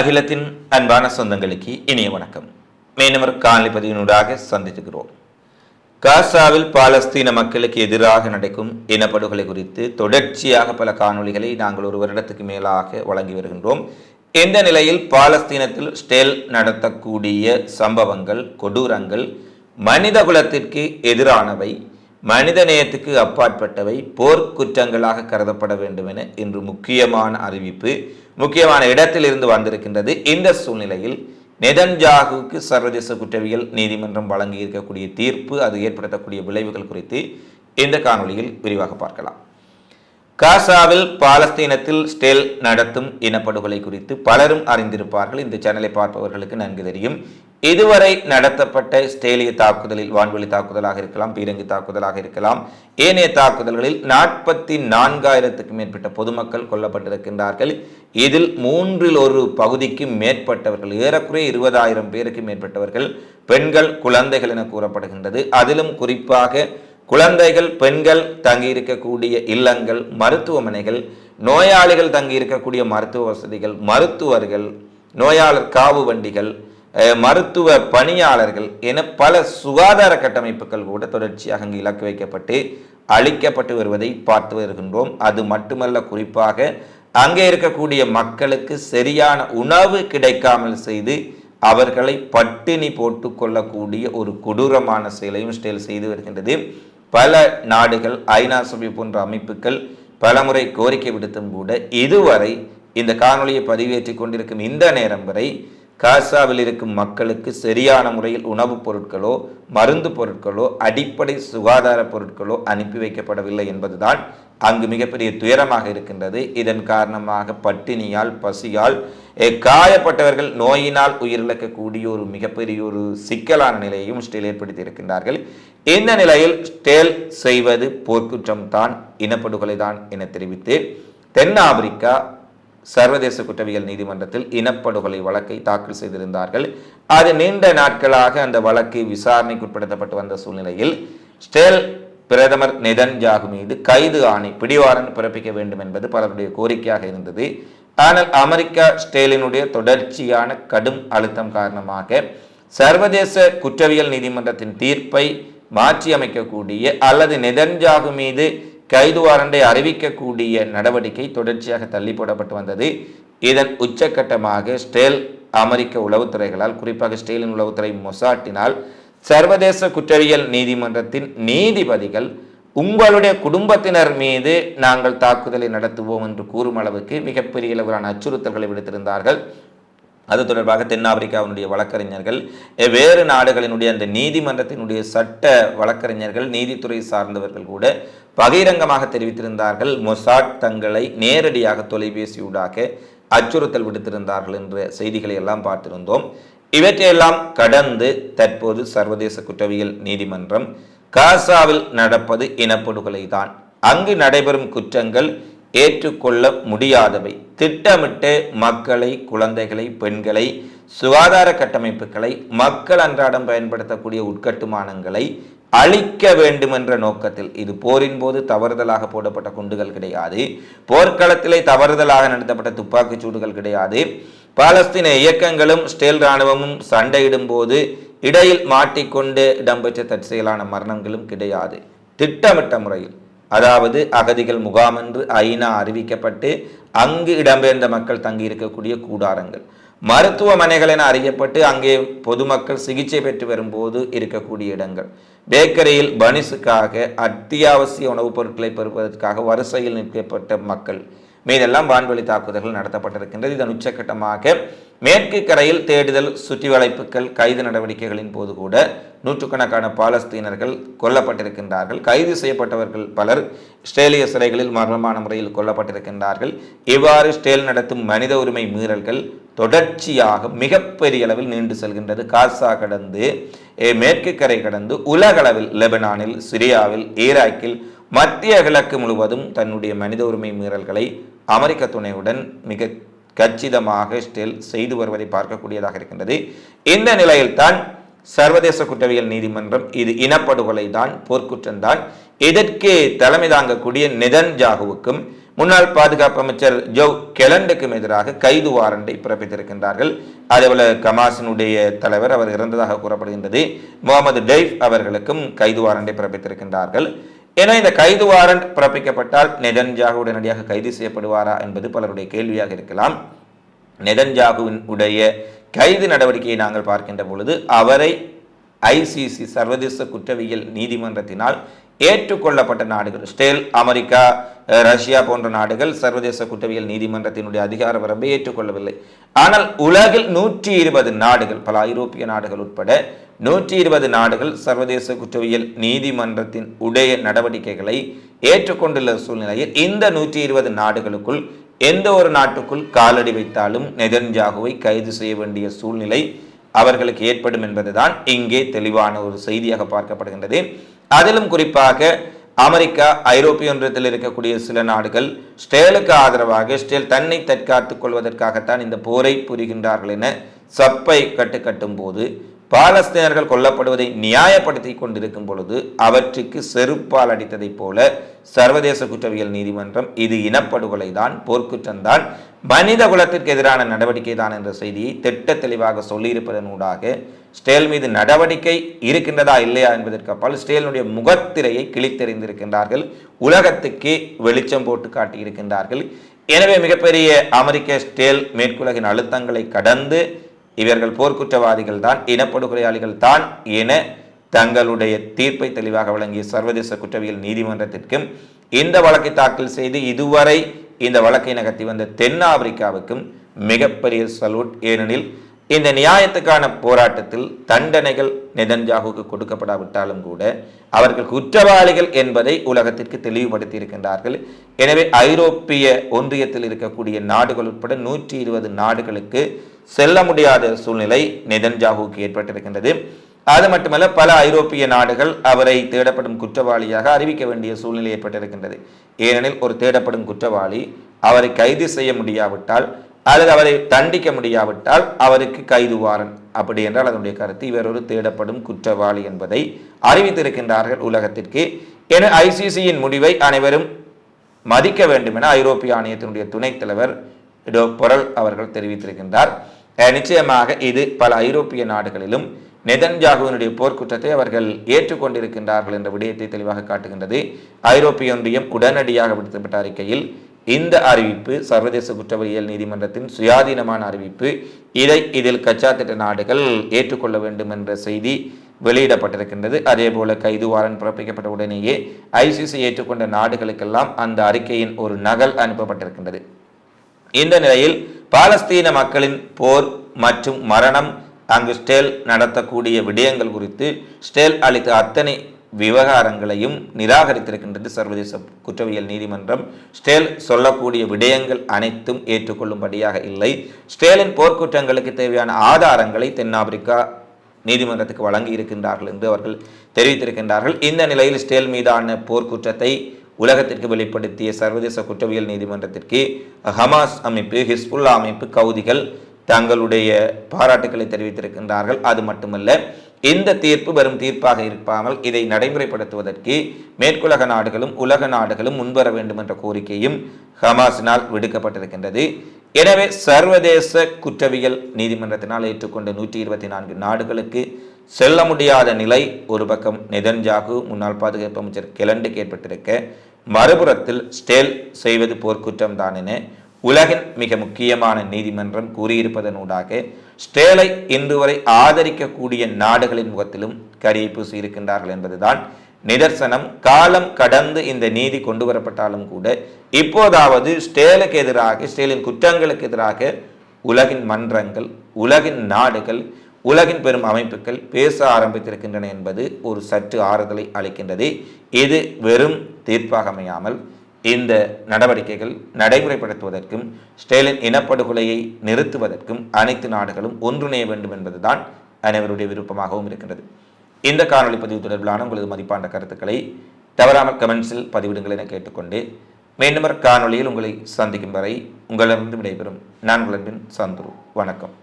அகிலத்தின் அன்பான சொந்தங்களுக்கு இனிய வணக்கம். மீனவர் காணொலி பதிவினூடாக சந்தித்துக்கிறோம். காசாவில் பாலஸ்தீன மக்களுக்கு எதிராக நடக்கும் இனப்படுகொலை குறித்து தொடர்ச்சியாக பல காணொளிகளை நாங்கள் ஒரு வருடத்துக்கு மேலாக வழங்கி வருகின்றோம். இந்த நிலையில் பாலஸ்தீனத்தில் ஸ்டேல் நடத்தக்கூடிய சம்பவங்கள் கொடூரங்கள் மனித குலத்திற்கு எதிரானவை. மனித நேயத்துக்கு அப்பாற்பட்டவை போர்க்குற்றங்களாக கருதப்பட வேண்டும் என இன்று முக்கியமான அறிவிப்பு. முக்கியமான இடத்திலிருந்து வந்திருக்கின்றது. இந்த சூழ்நிலையில் நெதன்ஜாகுவுக்கு சர்வதேச குற்றவியல் நீதிமன்றம் வழங்கி இருக்கக்கூடிய தீர்ப்பு அது ஏற்படுத்தக்கூடிய விளைவுகள் குறித்து இந்த காணொலியில் விரிவாக பார்க்கலாம். காசாவில் பாலஸ்தீனத்தில் ஸ்டெல் நடத்தும் இனப்படுகொலை குறித்து பலரும் அறிந்திருப்பார்கள். இந்த சேனலை பார்ப்பவர்களுக்கு நன்கு தெரியும். இதுவரை நடத்தப்பட்ட ஸ்டேலிய தாக்குதலில் வான்வெளி தாக்குதலாக இருக்கலாம் பீரங்கி தாக்குதலாக இருக்கலாம் ஏனைய தாக்குதல்களில் நாற்பத்தி நான்காயிரத்துக்கும் மேற்பட்ட பொதுமக்கள் கொல்லப்பட்டிருக்கின்றார்கள். இதில் மூன்றில் ஒரு பகுதிக்கு மேற்பட்டவர்கள் ஏறக்குறைய இருபதாயிரம் பேருக்கு மேற்பட்டவர்கள் பெண்கள் குழந்தைகள் என கூறப்படுகின்றது. அதிலும் குறிப்பாக குழந்தைகள் பெண்கள் தங்கியிருக்கக்கூடிய இல்லங்கள் மருத்துவமனைகள் நோயாளிகள் தங்கியிருக்கக்கூடிய மருத்துவ வசதிகள் மருத்துவர்கள் நோயாளர் காவு வண்டிகள் மருத்துவ பணியாளர்கள் என பல சுகாதார கட்டமைப்புகள் கூட தொடர்ச்சியாக அங்கு இலக்கு வைக்கப்பட்டு அளிக்கப்பட்டு வருவதை பார்த்து வருகின்றோம். அது மட்டுமல்ல குறிப்பாக அங்கே இருக்கக்கூடிய மக்களுக்கு சரியான உணவு கிடைக்காமல் செய்து அவர்களை பட்டினி போட்டு கொள்ளக்கூடிய ஒரு கொடூரமான செயலையும் ஸ்டேல் செய்து வருகின்றது. பல நாடுகள் ஐநா சபை போன்ற அமைப்புகள் பலமுறை கோரிக்கை விடுத்தும் கூட இதுவரை இந்த காணொலியை பதிவேற்றி கொண்டிருக்கும் இந்த நேரம் வரை காசாவில் இருக்கும் மக்களுக்கு சரியான முறையில் உணவுப் பொருட்களோ மருந்து பொருட்களோ அடிப்படை சுகாதார பொருட்களோ அனுப்பி வைக்கப்படவில்லை என்பதுதான் அங்கு மிகப்பெரிய துயரமாக இருக்கின்றது. இதன் காரணமாக பட்டினியால் பசியால் காயப்பட்டவர்கள் நோயினால் உயிரிழக்கக்கூடிய ஒரு மிகப்பெரிய ஒரு சிக்கலான நிலையையும் ஸ்டேல் ஏற்படுத்தி இருக்கின்றார்கள் இந்த நிலையில் ஸ்டேல் செய்வது போர்க்குற்றம் தான் இனப்படுகொலை தான் என தெரிவித்து தென் ஆப்பிரிக்கா சர்வதேச குற்றவியல் நீதிமன்றத்தில் இனப்படுகொலை வழக்கை தாக்கல் செய்திருந்தார்கள். அது நீண்ட நாட்களாக அந்த வழக்கு விசாரணைக்கு உட்படுத்தப்பட்டு வந்த சூழ்நிலையில் ஸ்டேல் பிரதமர் நெதன்ஜாகு மீது கைது ஆணை பிடிவாரன் பிறப்பிக்க வேண்டும் என்பது பலருடைய கோரிக்கையாக இருந்தது. ஆனால் அமெரிக்கா ஸ்டேலினுடைய தொடர்ச்சியான கடும் அழுத்தம் காரணமாக சர்வதேச குற்றவியல் நீதிமன்றத்தின் தீர்ப்பை மாற்றியமைக்கக்கூடிய அல்லது நெதன்ஜாகு மீது கைது வாரண்டை அறிவிக்கக்கூடிய நடவடிக்கை தொடர்ச்சியாக தள்ளி போடப்பட்டு வந்தது. இதன் உச்சக்கட்டமாக ஸ்டேல் அமெரிக்க உளவுத்துறைகளால் குறிப்பாக ஸ்டேலின் உளவுத்துறை மொசாட்டினால் சர்வதேச குற்றவியல் நீதிமன்றத்தின் நீதிபதிகள் உங்களுடைய குடும்பத்தினர் மீது நாங்கள் தாக்குதலை நடத்துவோம் என்று கூறும் அளவுக்கு மிகப்பெரிய அளவிலான அச்சுறுத்தல்களை விடுத்திருந்தார்கள். அது தொடர்பாக தென்னாப்பிரிக்காவினுடைய வழக்கறிஞர்கள் வேறு நாடுகளினுடைய அந்த நீதிமன்றத்தினுடைய சட்ட வழக்கறிஞர்கள் நீதித்துறை சார்ந்தவர்கள் கூட பகிரங்கமாக தெரிவித்திருந்தார்கள். மொசாட் தங்களை நேரடியாக தொலைபேசியூடாக அச்சுறுத்தல் விடுத்திருந்தார்கள் என்ற செய்திகளை எல்லாம் பார்த்திருந்தோம். இவற்றையெல்லாம் கடந்து தற்போது சர்வதேச குற்றவியல் நீதிமன்றம் காசாவில் நடப்பது இனப்படுகொலை தான் அங்கு நடைபெறும் குற்றங்கள் ஏற்றுக்கொள்ள முடியாதவை. திட்டமிட்டு மக்களை குழந்தைகளை பெண்களை சுகாதார கட்டமைப்புகளை மக்கள் அன்றாடம் பயன்படுத்தக்கூடிய உட்கட்டுமானங்களை அழிக்க வேண்டும் என்ற நோக்கத்தில் இது போரின் போது தவறுதலாக போடப்பட்ட குண்டுகள் கிடையாது. போர்க்களத்திலே தவறுதலாக நடத்தப்பட்ட துப்பாக்கிச் சூடுகள் கிடையாது. பாலஸ்தீன இயக்கங்களும் ஸ்டேல் இராணுவமும் சண்டையிடும் போது இடையில் மாட்டிக்கொண்டு இடம்பெற்ற தற்செயலான மரணங்களும் கிடையாது. திட்டமிட்ட முறையில். அதாவது அகதிகள் முகாம் என்று ஐநா அறிவிக்கப்பட்டு அங்கு இடம்பெயர்ந்த மக்கள் தங்கியிருக்கக்கூடிய கூடாரங்கள். மருத்துவமனைகள் என அறியப்பட்டு அங்கே பொதுமக்கள் சிகிச்சை பெற்று வரும்போது இருக்கக்கூடிய இடங்கள். பேக்கரியில் பனிஸுக்காக அத்தியாவசிய உணவுப் பொருட்களை பெறுவதற்காக வரிசையில் நிற்கப்பட்ட மக்கள். மீதெல்லாம் வான்வழி தாக்குதல்கள் நடத்தப்பட்டிருக்கின்றது. இதன் உச்சக்கட்டமாக மேற்கு கரையில் தேடுதல் சுற்றிவளைப்புகள் கைது நடவடிக்கைகளின் போது கூட நூற்றுக்கணக்கான பாலஸ்தீனர்கள் கொல்லப்பட்டிருக்கின்றார்கள். கைது செய்யப்பட்டவர்கள் பலர் இஸ்ரேலிய சிறைகளில் மர்மமான முறையில் கொல்லப்பட்டிருக்கின்றார்கள். இவ்வாறு ஸ்டேல் நடத்தும் மனித உரிமை மீறல்கள் தொடர்ச்சியாக மிகப்பெரிய அளவில் நீண்டு செல்கின்றது. காசா கடந்து மேற்கு கரை கடந்து உலகளவில் லெபனானில் சிரியாவில் ஈராக்கில் மத்திய கிழக்கு முழுவதும் தன்னுடைய மனித உரிமை மீறல்களை அமெரிக்க துணையுடன் மிக கச்சிதமாக ஸ்டெல் செய்து வருவதை பார்க்கக்கூடியதாக இருக்கின்றது. இந்த நிலையில்தான் சர்வதேச குற்றவியல் நீதிமன்றம் இது இனப்படுகொலை தான் போர்க்குற்றம்தான் இதற்கு தலைமை தாங்கக்கூடிய நிதன் ஜாகுவுக்கும் முன்னாள் பாதுகாப்பு அமைச்சர் ஜோ கெலண்டுக்கும் எதிராக கைது வாரண்டை பிறப்பித்திருக்கின்றார்கள். அதேபோல கமாசினுடைய தலைவர் அவர் இறந்ததாக கூறப்படுகின்றது. முகமது டெய்ஃப் அவர்களுக்கும் கைது வாரண்டை பிறப்பித்திருக்கின்றார்கள். ஏன்னா இந்த கைது வாரண்ட் பிறப்பிக்கப்பட்டால் நெதன்ஜாகு உடனடியாக கைது செய்யப்படுவாரா என்பது பலருடைய கேள்வியாக இருக்கலாம். நெதன்ஜாகுவின் உடைய கைது நடவடிக்கையை நாங்கள் பார்க்கின்ற பொழுது அவரை ஐசிசி சர்வதேச குற்றவியல் நீதிமன்றத்தினால் ஏற்றுக்கொள்ளப்பட்ட நாடுகள். ஸ்டேல் அமெரிக்கா ரஷ்யா போன்ற நாடுகள் சர்வதேச குற்றவியல் நீதிமன்றத்தினுடைய அதிகார வரம்பை ஏற்றுக்கொள்ளவில்லை. ஆனால் உலகில் நூற்றி இருபது நாடுகள் பல ஐரோப்பிய நாடுகள் உட்பட நூற்றி இருபது நாடுகள் சர்வதேச குற்றவியல் நீதிமன்றத்தின் உடைய நடவடிக்கைகளை ஏற்றுக்கொண்டுள்ள சூழ்நிலையில் இந்த நூற்றி இருபது நாடுகளுக்குள் எந்த ஒரு நாட்டுக்குள் காலடி வைத்தாலும் நெதன்ஜாகுவை கைது செய்ய வேண்டிய சூழ்நிலை அவர்களுக்கு ஏற்படும் என்பதுதான் இங்கே தெளிவான ஒரு செய்தியாக பார்க்கப்படுகின்றது. அதிலும் குறிப்பாக அமெரிக்கா ஐரோப்பிய ஒன்றியத்தில் இருக்கக்கூடிய சில நாடுகள் ஸ்டேலுக்கு ஆதரவாக ஸ்டேல் தன்னை தற்காத்துக் கொள்வதற்காகத்தான் இந்த போரை புரிகின்றார்கள் என சப்பை கட்டுக்கட்டும் போது பாலஸ்தீனர்கள் கொல்லப்படுவதை நியாயப்படுத்தி கொண்டிருக்கும் பொழுது அவற்றுக்கு செருப்பால் அடித்ததைப் போல சர்வதேச குற்றவியல் நீதிமன்றம் இது இனப்படுகொலை தான் போர்க்குற்றம்தான் மனித குலத்திற்கு எதிரான நடவடிக்கை தான் என்ற செய்தியை திட்ட தெளிவாக சொல்லியிருப்பதனூடாக ஸ்டேல் மீது நடவடிக்கை இருக்கின்றதா இல்லையா என்பதற்கு அப்பால் ஸ்டேலினுடைய முகத்திரையை கிழித்தெறிந்திருக்கின்றார்கள். உலகத்துக்கே வெளிச்சம் போட்டு காட்டியிருக்கின்றார்கள். எனவே மிகப்பெரிய அமெரிக்க ஸ்டேல் மேற்குலகின் அழுத்தங்களை கடந்து இவர்கள் போர்க்குற்றவாதிகள் தான் இனப்படுகொலையாளிகள் தான் என தங்களுடைய தீர்ப்பை தெளிவாக வழங்கிய சர்வதேச குற்றவியல் நீதிமன்றத்திற்கும் இந்த வழக்கை தாக்கல் செய்து இதுவரை இந்த வழக்கை நகர்த்தி வந்த தென்னாப்பிரிக்காவுக்கும் மிகப்பெரிய சல்யூட். ஏனெனில் இந்த நியாயத்துக்கான போராட்டத்தில் தண்டனைகள் நெதன்ஜாகுக்கு கொடுக்கப்படாவிட்டாலும் கூட அவர்கள் குற்றவாளிகள் என்பதை உலகத்திற்கு தெளிவுபடுத்தி இருக்கின்றார்கள் எனவே ஐரோப்பிய ஒன்றியத்தில் இருக்கக்கூடிய நாடுகள் உட்பட நூற்றி இருபது நாடுகளுக்கு செல்ல முடியாத சூழ்நிலை நெதன்ஜாகுவுக்கு ஏற்பட்டிருக்கின்றது. அது மட்டுமல்ல பல ஐரோப்பிய நாடுகள் அவரை தேடப்படும் குற்றவாளியாக அறிவிக்க வேண்டிய சூழ்நிலை ஏற்பட்டிருக்கின்றது. ஏனெனில் ஒரு தேடப்படும் குற்றவாளி அவரை கைது செய்ய முடியாவிட்டால் அல்லது அவரை தண்டிக்க முடியாவிட்டால் அவருக்கு கைது வாரன். அப்படி என்றால் அதனுடைய கருத்து இவர் ஒரு தேடப்படும் குற்றவாளி என்பதை அறிவித்திருக்கின்றார்கள் உலகத்திற்கு. என ஐசிசியின் முடிவை அனைவரும் மதிக்க வேண்டும் என ஐரோப்பிய ஆணையத்தினுடைய துணைத் தலைவர் இடோ பொரல் அவர்கள் தெரிவித்திருக்கின்றார். நிச்சயமாக இது பல ஐரோப்பிய நாடுகளிலும் நெதன்யாகுவினுடைய போர்க்குற்றத்தை அவர்கள் ஏற்றுக்கொண்டிருக்கின்றார்கள் என்ற விடயத்தை தெளிவாக காட்டுகின்றது. ஐரோப்பிய ஒன்றியம் உடனடியாக விடுத்தப்பட்ட அறிக்கையில் இந்த அறிவிப்பு சர்வதேச குற்றவியல் நீதிமன்றத்தின் சுயாதீனமான அறிவிப்பு இதை இதில் கச்சா திட்ட நாடுகள் ஏற்றுக்கொள்ள வேண்டும் என்ற செய்தி வெளியிடப்பட்டிருக்கின்றது. அதே போல கைது வாரன் பிறப்பிக்கப்பட்ட உடனேயே ஐசிசி ஏற்றுக்கொண்ட நாடுகளுக்கெல்லாம் அந்த அறிக்கையின் ஒரு நகல் அனுப்பப்பட்டிருக்கின்றது. இந்த நிலையில் பாலஸ்தீன மக்களின் போர் மற்றும் மரணம் அங்கு ஸ்டேல் நடத்தக்கூடிய விடயங்கள் குறித்து ஸ்டேல் அளித்த அத்தனை விவகாரங்களையும் நிராகரித்திருக்கின்றது சர்வதேச குற்றவியல் நீதிமன்றம். ஸ்டேல் சொல்லக்கூடிய விடயங்கள் அனைத்தும் ஏற்றுக்கொள்ளும்படியாக இல்லை. ஸ்டேலின் போர்க்குற்றங்களுக்கு தேவையான ஆதாரங்களை தென்னாப்பிரிக்கா நீதிமன்றத்துக்கு வழங்கி இருக்கின்றார்கள் என்று அவர்கள் தெரிவித்திருக்கின்றார்கள். இந்த நிலையில் ஸ்டேல் மீதான போர்க்குற்றத்தை உலகத்திற்கு வெளிப்படுத்திய சர்வதேச குற்றவியல் நீதிமன்றத்திற்கு ஹமாஸ் அமைப்பு ஹிஸ்புல்லா அமைப்பு கவுதிகள் தங்களுடைய பாராட்டுக்களை தெரிவித்திருக்கின்றார்கள். அது மட்டுமல்ல இந்த தீர்ப்பு வரும் தீர்ப்பாக இருப்பாமல் இதை நடைமுறைப்படுத்துவதற்கு மேற்குலக நாடுகளும் உலக நாடுகளும் முன்வர வேண்டும் என்ற கோரிக்கையும் ஹமாஸினால் விடுக்கப்பட்டிருக்கின்றது. எனவே சர்வதேச குற்றவியல் நீதிமன்றத்தினால் ஏற்றுக்கொண்ட நூற்றி இருபத்தி நான்கு நாடுகளுக்கு செல்ல முடியாத நிலை ஒரு பக்கம் நெதன்ஜாகு முன்னாள் பாதுகாப்பு அமைச்சர் கிளண்டுக்கு ஏற்பட்டிருக்க மறுபுறத்தில் ஸ்டேல் செய்வது போர்க்குற்றம் தான் என உலகின் மிக முக்கியமான நீதிமன்றம் கூறியிருப்பதனூடாக ஸ்டேலை இன்று வரை ஆதரிக்கக்கூடிய நாடுகளின் முகத்திலும் கரியை பூசி இருக்கின்றார்கள் என்பதுதான் நிதர்சனம். காலம் கடந்து இந்த நீதி கொண்டு வரப்பட்டாலும் கூட இப்போதாவது ஸ்டேலுக்கு எதிராக ஸ்டேலின் குற்றங்களுக்கு எதிராக உலகின் மன்றங்கள் உலகின் நாடுகள் உலகின் பெரும் அமைப்புகள் பேச ஆரம்பித்திருக்கின்றன என்பது ஒரு சற்று ஆறுதலை அளிக்கின்றது. இது வெறும் தீர்ப்பாக அமையாமல் இந்த நடவடிக்கைகள் நடைமுறைப்படுத்துவதற்கும் ஸ்டேலின் இனப்படுகொலையை நிறுத்துவதற்கும் அனைத்து நாடுகளும் ஒன்றிணைய வேண்டும் என்பதுதான் அனைவருடைய விருப்பமாகவும் இருக்கின்றது. இந்த காணொளி பதிவு தொடர்பிலான உங்களது மதிப்பான கருத்துக்களை தவறாமல் கமெண்ட்ஸில் பதிவிடுங்கள் என கேட்டுக்கொண்டு மீண்டும் காணொலியில் காணொளியில் உங்களை சந்திக்கும் வரை உங்களிடமிருந்து விடைபெறும். நான் உங்களின் சந்துரு. வணக்கம்.